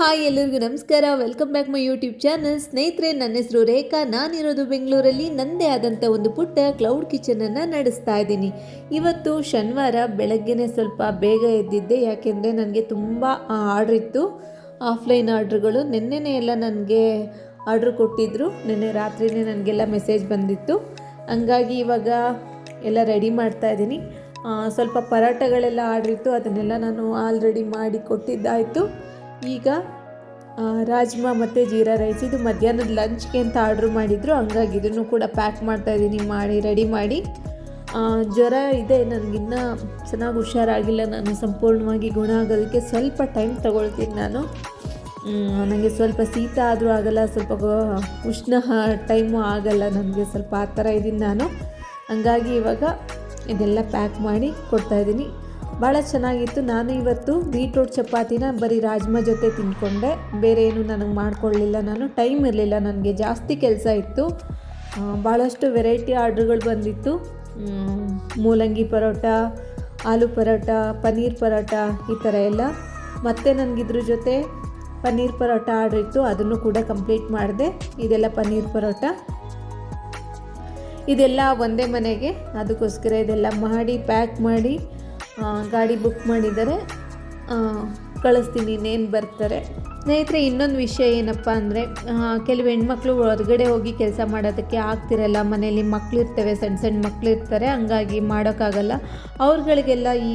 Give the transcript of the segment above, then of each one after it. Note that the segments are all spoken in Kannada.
ಹಾಯ್ ಎಲ್ಲರಿಗೂ ನಮಸ್ಕಾರ. Welcome back my YouTube channel ಸ್ನೇಹಿತರೆ, ನನ್ನ ಹೆಸರು ರೇಖಾ. ನಾನಿರೋದು ಬೆಂಗಳೂರಲ್ಲಿ. ನನ್ನದೇ ಆದಂಥ ಒಂದು ಪುಟ್ಟ ಕ್ಲೌಡ್ ಕಿಚನನ್ನು ನಡೆಸ್ತಾ ಇದ್ದೀನಿ. ಇವತ್ತು ಶನಿವಾರ, ಬೆಳಗ್ಗೆನೇ ಸ್ವಲ್ಪ ಬೇಗ ಎದ್ದಿದ್ದೆ. ಯಾಕೆಂದರೆ ನನಗೆ ತುಂಬ ಆರ್ಡ್ರ್ ಇತ್ತು. ಆಫ್ಲೈನ್ ಆರ್ಡ್ರ್ಗಳು ನಿನ್ನೆನೇ ಎಲ್ಲ ನನಗೆ ಆರ್ಡ್ರ್ ಕೊಟ್ಟಿದ್ದರು ನಿನ್ನೆ ರಾತ್ರಿನೇ ನನಗೆಲ್ಲ ಮೆಸೇಜ್ ಬಂದಿತ್ತು. ಹಂಗಾಗಿ ಇವಾಗ ಎಲ್ಲ ರೆಡಿ ಮಾಡ್ತಾ ಇದ್ದೀನಿ. ಸ್ವಲ್ಪ ಪರಾಟಗಳೆಲ್ಲ ಆರ್ಡ್ರ್ ಇತ್ತು. ಅದನ್ನೆಲ್ಲ ನಾನು ಆಲ್ರೆಡಿ ಮಾಡಿ ಕೊಟ್ಟಿದ್ದಾಯಿತು. ಈಗ ರಾಜ್ಮಾ ಮತ್ತು ಜೀರಾ ರೈಸ್, ಇದು ಮಧ್ಯಾಹ್ನದ ಲಂಚ್ಗೆ ಅಂತ ಆರ್ಡ್ರ್ ಮಾಡಿದ್ರು. ಹಂಗಾಗಿ ಇದನ್ನು ಕೂಡ ಪ್ಯಾಕ್ ಮಾಡ್ತಾ ಇದ್ದೀನಿ ಮಾಡಿ ರೆಡಿ ಮಾಡಿ. ಜ್ವರ ಇದೆ. ನನಗಿನ್ನೂ ಚೆನ್ನಾಗಿ ಹುಷಾರಾಗಿಲ್ಲ. ನಾನು ಸಂಪೂರ್ಣವಾಗಿ ಗುಣ ಆಗೋದಕ್ಕೆ ಸ್ವಲ್ಪ ಟೈಮ್ ತಗೊಳ್ತೀನಿ ನಾನು. ನನಗೆ ಸ್ವಲ್ಪ ಶೀತ ಆದರೂ ಆಗಲ್ಲ. ಸ್ವಲ್ಪ ಉಷ್ಣ ಟೈಮು ಆಗಲ್ಲ. ನನಗೆ ಸ್ವಲ್ಪ ಆ ಥರ ಇದ್ದೀನಿ ನಾನು. ಹಂಗಾಗಿ ಇವಾಗ ಇದೆಲ್ಲ ಪ್ಯಾಕ್ ಮಾಡಿ ಕೊಡ್ತಾಯಿದ್ದೀನಿ ಭಾಳ ಚೆನ್ನಾಗಿತ್ತು. ನಾನು ಇವತ್ತು ಬೀಟ್ರೂಟ್ ಚಪಾತಿನ ಬರೀ ರಾಜ್ಮಾ ಜೊತೆ ತಿಂದ್ಕೊಂಡೆ. ಬೇರೆ ಏನು ನನಗೆ ಮಾಡ್ಕೊಳ್ಳಿಲ್ಲ ನಾನು. ಟೈಮ್ ಇರಲಿಲ್ಲ, ನನಗೆ ಜಾಸ್ತಿ ಕೆಲಸ ಇತ್ತು. ಭಾಳಷ್ಟು ವೆರೈಟಿ ಆರ್ಡ್ರ್ಗಳು ಬಂದಿತ್ತು. ಮೂಲಂಗಿ ಪರೋಟ, ಆಲೂ ಪರೋಟ, ಪನ್ನೀರ್ ಪರೋಟ, ಈ ಥರ ಎಲ್ಲ. ಮತ್ತು ನನಗಿದ್ರ ಜೊತೆ ಪನ್ನೀರ್ ಪರೋಟ ಆರ್ಡ್ರ್ ಇತ್ತು. ಅದನ್ನು ಕೂಡ ಕಂಪ್ಲೀಟ್ ಮಾಡಿದೆ. ಇದೆಲ್ಲ ಪನ್ನೀರ್ ಪರೋಟ. ಇದೆಲ್ಲ ಒಂದೇ ಮನೆಗೆ. ಅದಕ್ಕೋಸ್ಕರ ಇದೆಲ್ಲ ಮಾಡಿ, ಪ್ಯಾಕ್ ಮಾಡಿ ಗಾಡಿ ಬುಕ್ ಮಾಡಿದ್ದಾರೆ ಕಳಿಸ್ತೀನಿ, ಇನ್ನೇನು ಬರ್ತಾರೆ. ಸ್ನೇಹಿತರೆ, ಇನ್ನೊಂದು ವಿಷಯ ಏನಪ್ಪ ಅಂದರೆ ಕೆಲವು ಹೆಣ್ಮಕ್ಳು ಹೊರಗಡೆ ಹೋಗಿ ಕೆಲಸ ಮಾಡೋದಕ್ಕೆ ಆಗ್ತಿರಲ್ಲ. ಮನೇಲಿ ಮಕ್ಕಳಿರ್ತವೆ ಸಣ್ಣ ಸಣ್ಣ ಮಕ್ಕಳು ಇರ್ತಾರೆ. ಹಂಗಾಗಿ ಮಾಡೋಕ್ಕಾಗಲ್ಲ. ಅವ್ರುಗಳಿಗೆಲ್ಲ ಈ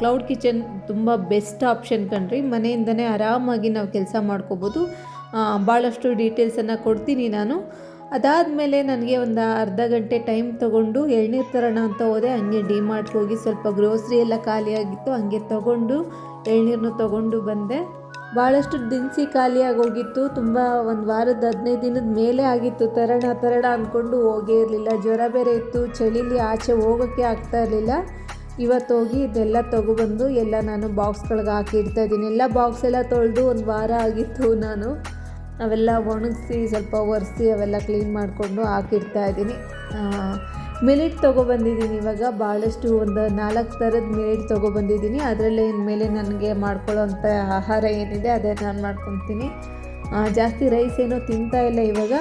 ಕ್ಲೌಡ್ ಕಿಚನ್ ತುಂಬ ಬೆಸ್ಟ್ ಆಪ್ಷನ್ ಕಣ್ರಿ. ಮನೆಯಿಂದನೇ ಆರಾಮಾಗಿ ನಾವು ಕೆಲಸ ಮಾಡ್ಕೋಬೋದು. ಭಾಳಷ್ಟು ಡೀಟೇಲ್ಸನ್ನು ಕೊಡ್ತೀನಿ ನಾನು. ಅದಾದಮೇಲೆ ನನಗೆ ಒಂದು ಅರ್ಧ ಗಂಟೆ ಟೈಮ್ ತೊಗೊಂಡು ಎಳ್ನೀರು ತರೋಣ ಅಂತ ಹೋದೆ. ಹಂಗೆ ಡಿ ಹೋಗಿ ಸ್ವಲ್ಪ ಗ್ರೋಸ್ರಿ ಎಲ್ಲ ಖಾಲಿಯಾಗಿತ್ತು ಹಂಗೆ ತೊಗೊಂಡು ಎಳ್ನೀರನ್ನು ತೊಗೊಂಡು ಬಂದೆ. ಭಾಳಷ್ಟು ದಿನಸಿ ಖಾಲಿಯಾಗಿ ಹೋಗಿತ್ತು ತುಂಬ ಒಂದು ವಾರದ ಹದಿನೈದು ದಿನದ ಮೇಲೆ ಆಗಿತ್ತು. ತರೋಣ ತರೋಣ ಅಂದ್ಕೊಂಡು ಹೋಗೇ ಇರಲಿಲ್ಲ. ಜ್ವರ ಬೇರೆ ಇತ್ತು. ಚಳಿಲಿ ಆಚೆ ಹೋಗೋಕ್ಕೆ ಆಗ್ತಾ ಇರಲಿಲ್ಲ. ಇವತ್ತು ಹೋಗಿ ಇದೆಲ್ಲ ತೊಗೊಬಂದು ಎಲ್ಲ ನಾನು ಬಾಕ್ಸ್ಗಳಿಗೆ ಹಾಕಿ ಇದ್ದೀನಿ. ಎಲ್ಲ ಬಾಕ್ಸ್ ಎಲ್ಲ ತೊಳೆದು ಒಂದು ವಾರ ಆಗಿತ್ತು ನಾನು. ಅವೆಲ್ಲ ಒಣಗಿಸಿ, ಸ್ವಲ್ಪ ಒರೆಸಿ ಅವೆಲ್ಲ ಕ್ಲೀನ್ ಮಾಡಿಕೊಂಡು ಹಾಕಿಡ್ತಾ ಇದ್ದೀನಿ. ಮಿಲಿಟ್ ತೊಗೊಬಂದಿದ್ದೀನಿ ಇವಾಗ. ಭಾಳಷ್ಟು ಒಂದು ನಾಲ್ಕು ಥರದ ಮಿಲಿಟ್ ತೊಗೊಬಂದಿದ್ದೀನಿ ಅದರಲ್ಲೇ ಇನ್ಮೇಲೆ ನನಗೆ ಮಾಡ್ಕೊಳ್ಳೋಂಥ ಆಹಾರ ಏನಿದೆ ಅದೇ ನಾನು ಮಾಡ್ಕೊತೀನಿ. ಜಾಸ್ತಿ ರೈಸ್ ಏನೋ ತಿಂತಾ ಇಲ್ಲ ಇವಾಗ.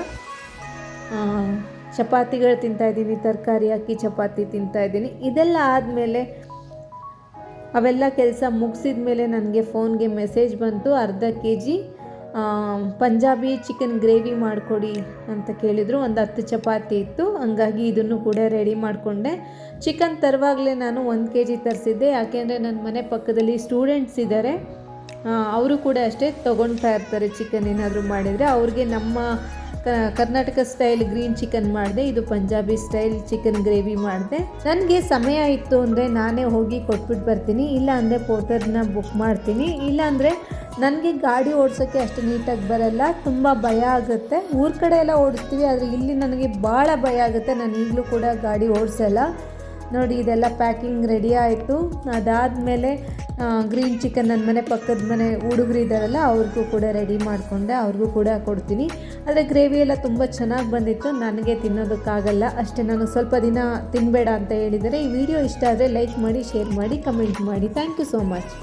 ಚಪಾತಿಗಳು ತಿಂತಾ ಇದ್ದೀನಿ. ತರಕಾರಿ ಹಾಕಿ ಚಪಾತಿ ತಿಂತಾ ಇದ್ದೀನಿ. ಇದೆಲ್ಲ ಆದಮೇಲೆ ಅವೆಲ್ಲ ಕೆಲಸ ಮುಗಿಸಿದ ಮೇಲೆ ನನಗೆ ಫೋನ್ಗೆ ಮೆಸೇಜ್ ಬಂತು. ಅರ್ಧ K G Punjabi chicken gravy ಮಾಡಿಕೊಡಿ ಅಂತ ಕೇಳಿದರು. ಒಂದು ಹತ್ತು ಚಪಾತಿ ಇತ್ತು. ಹಂಗಾಗಿ ಇದನ್ನು ಕೂಡ ರೆಡಿ ಮಾಡಿಕೊಂಡೆ. ಚಿಕನ್ ತರುವಾಗಲೇ ನಾನು ಒಂದು ಕೆ ಜಿ ತರಿಸಿದ್ದೆ. ಯಾಕೆಂದರೆ ನನ್ನ ಮನೆ ಪಕ್ಕದಲ್ಲಿ ಸ್ಟೂಡೆಂಟ್ಸ್ ಇದ್ದಾರೆ ಅವರು ಕೂಡ ಅಷ್ಟೇ ತೊಗೊಳ್ತಾ ಇರ್ತಾರೆ ಚಿಕನ್ ಏನಾದರೂ ಮಾಡಿದರೆ. ಅವ್ರಿಗೆ ನಮ್ಮ ಕರ್ನಾಟಕ ಸ್ಟೈಲ್ ಗ್ರೀನ್ ಚಿಕನ್ ಮಾಡಿದೆ. ಇದು ಪಂಜಾಬಿ ಸ್ಟೈಲ್ ಚಿಕನ್ ಗ್ರೇವಿ ಮಾಡಿದೆ. ನನಗೆ ಸಮಯ ಇತ್ತು ಅಂದರೆ ನಾನೇ ಹೋಗಿ ಕೊಟ್ಬಿಟ್ಟು ಬರ್ತೀನಿ. ಇಲ್ಲ ಅಂದರೆ ಪೋರ್ಟರ್ನ ಬುಕ್ ಮಾಡ್ತೀನಿ. ಇಲ್ಲ ಅಂದರೆ ನನಗೆ ಗಾಡಿ ಓಡಿಸೋಕ್ಕೆ ಅಷ್ಟು ನೀಟಾಗಿ ಬರಲ್ಲ, ತುಂಬ ಭಯ ಆಗುತ್ತೆ. ಊರ ಕಡೆ ಎಲ್ಲ ಓಡಿಸ್ತೀವಿ, ಆದರೆ ಇಲ್ಲಿ ನನಗೆ ಭಾಳ ಭಯ ಆಗುತ್ತೆ. ನಾನು ಈಗಲೂ ಕೂಡ ಗಾಡಿ ಓಡಿಸಲ್ಲ. ನೋಡಿ, ಇದೆಲ್ಲ ಪ್ಯಾಕಿಂಗ್ ರೆಡಿ ಆಯಿತು. ಅದಾದಮೇಲೆ ಗ್ರೀನ್ ಚಿಕನ್ ನನ್ನ ಮನೆ ಪಕ್ಕದ ಮನೆ ಹುಡುಗರು ಇದ್ದಾರಲ್ಲ ಅವ್ರಿಗೂ ಕೂಡ ರೆಡಿ ಮಾಡಿಕೊಂಡೆ, ಅವ್ರಿಗೂ ಕೂಡ ಕೊಡ್ತೀನಿ. ಆದರೆ ಗ್ರೇವಿ ಎಲ್ಲ ತುಂಬ ಚೆನ್ನಾಗಿ ಬಂದಿತ್ತು, ನನಗೆ ತಿನ್ನೋದಕ್ಕಾಗಲ್ಲ. ಅಷ್ಟೇ, ನಾನು ಸ್ವಲ್ಪ ದಿನ ತಿನ್ನಬೇಡ ಅಂತ ಹೇಳಿದರೆ ಈ ವಿಡಿಯೋ ಇಷ್ಟ ಆದರೆ ಲೈಕ್ ಮಾಡಿ, ಶೇರ್ ಮಾಡಿ, ಕಮೆಂಟ್ ಮಾಡಿ. Thank you so much.